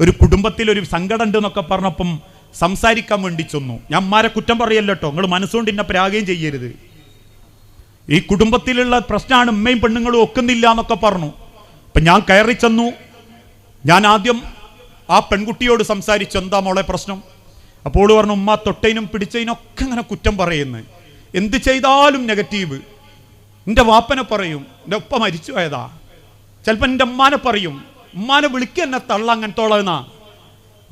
ഒരു കുടുംബത്തിൽ ഒരു സങ്കടം ഉണ്ട് എന്നൊക്കെ പറഞ്ഞപ്പം സംസാരിക്കാൻ വേണ്ടി ചെന്നു. ഞാൻ മാരെ കുറ്റം പറയല്ലോ കേട്ടോ നിങ്ങൾ മനസ്സുകൊണ്ട് എന്നെ പ്രാകുകയും ചെയ്യരുത്. ഈ കുടുംബത്തിലുള്ള പ്രശ്നമാണ് ഉമ്മയും പെണ്ണുങ്ങളും ഒക്കുന്നില്ല എന്നൊക്കെ പറഞ്ഞു. അപ്പം ഞാൻ കയറി ചെന്നു. ഞാൻ ആദ്യം ആ പെൺകുട്ടിയോട് സംസാരിച്ചു എന്താ മോളെ പ്രശ്നം? അപ്പോൾ പറഞ്ഞു ഉമ്മ തൊട്ടതിനും പിടിച്ചതിനൊക്കെ ഇങ്ങനെ കുറ്റം പറയുന്നു. എന്ത് ചെയ്താലും നെഗറ്റീവ്. എന്റെ വാപ്പനെ പറയും എന്റെ ഉപ്പ മരിച്ചു പോയതാ ചിലപ്പോൾ എന്റെ അമ്മാനെ പറയും ഉമ്മാനെ വിളിക്കുക എന്നെ തള്ള അങ്ങനത്തോളെന്നാ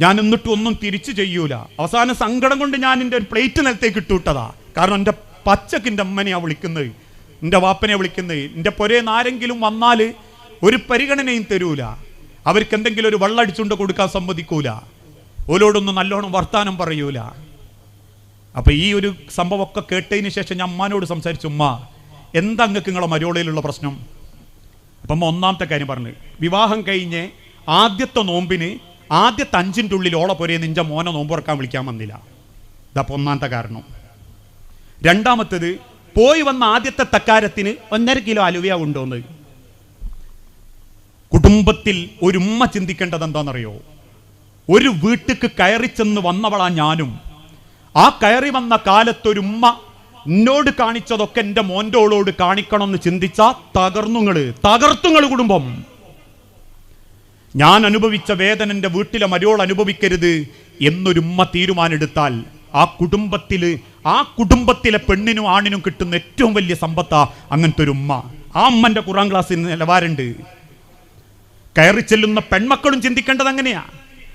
ഞാൻ എന്നിട്ട് ഒന്നും തിരിച്ചു ചെയ്യൂല. അവസാന സങ്കടം കൊണ്ട് ഞാൻ എന്റെ ഒരു പ്ലേറ്റ് നിലത്തേക്ക് ഇട്ടുവിട്ടതാ കാരണം എന്റെ പച്ചക്ക് എന്റെ അമ്മനെയാ വിളിക്കുന്നത്. എന്റെ വാപ്പനെ വിളിക്കുന്നത്. എന്റെ പുരേന്ന് ആരെങ്കിലും വന്നാൽ ഒരു പരിഗണനയും തരൂല. അവർക്ക് എന്തെങ്കിലും ഒരു വെള്ളടിച്ചുകൊണ്ട് കൊടുക്കാൻ സമ്മതിക്കൂല. ഓലോടൊന്നും നല്ലോണം വർത്താനം പറയൂല. അപ്പം ഈ ഒരു സംഭവമൊക്കെ കേട്ടതിന് ശേഷം ഞാൻ അമ്മാനോട് സംസാരിച്ചു ഉമ്മ എന്താ അങ്ങക്ക് നിങ്ങളെ മരോളയിലുള്ള പ്രശ്നം? അപ്പം ഒന്നാമത്തെ കാര്യം പറഞ്ഞു വിവാഹം കഴിഞ്ഞ് ആദ്യത്തെ നോമ്പിന് ആദ്യത്തെ അഞ്ചിന്റെ ഉള്ളിൽ ഓളെ പൊരേ നിഞ്ച മോനെ നോമ്പ് ഉറക്കാൻ വിളിക്കാൻ വന്നില്ല. ഇതപ്പോൾ ഒന്നാമത്തെ കാരണം. രണ്ടാമത്തേത് പോയി വന്ന ആദ്യത്തെ തക്കാരത്തിന് ഒന്നര കിലോ അലുവയ കൊണ്ടുവന്ന്. കുടുംബത്തിൽ ഒരു ഉമ്മ ചിന്തിക്കേണ്ടത് എന്താണെന്നറിയോ? ഒരു വീട്ടിക്ക് കയറി ചെന്ന് വന്നവളാ ഞാനും. ആ കയറി വന്ന കാലത്ത് ഒരു ഉമ്മ എന്നോട് കാണിച്ചതൊക്കെ എന്റെ മോന്റോളോട് കാണിക്കണം എന്ന് ചിന്തിച്ച തകർന്നുങ്ങൾ തകർത്തുങ്ങൾ കുടുംബം. ഞാൻ അനുഭവിച്ച വേദന എന്റെ വീട്ടിലെ മരോൾ അനുഭവിക്കരുത് എന്നൊരുമ്മ തീരുമാനമെടുത്താൽ ആ കുടുംബത്തിൽ ആ കുടുംബത്തിലെ പെണ്ണിനും ആണിനും കിട്ടുന്ന ഏറ്റവും വലിയ സമ്പത്താ അങ്ങനത്തെ ഒരു ഉമ്മ. ആ അമ്മന്റെ ഖുറാൻ ക്ലാസ്സിൽ നിലവാരുണ്ട് കയറി ചെല്ലുന്ന പെൺമക്കളും ചിന്തിക്കേണ്ടത് അങ്ങനെയാ.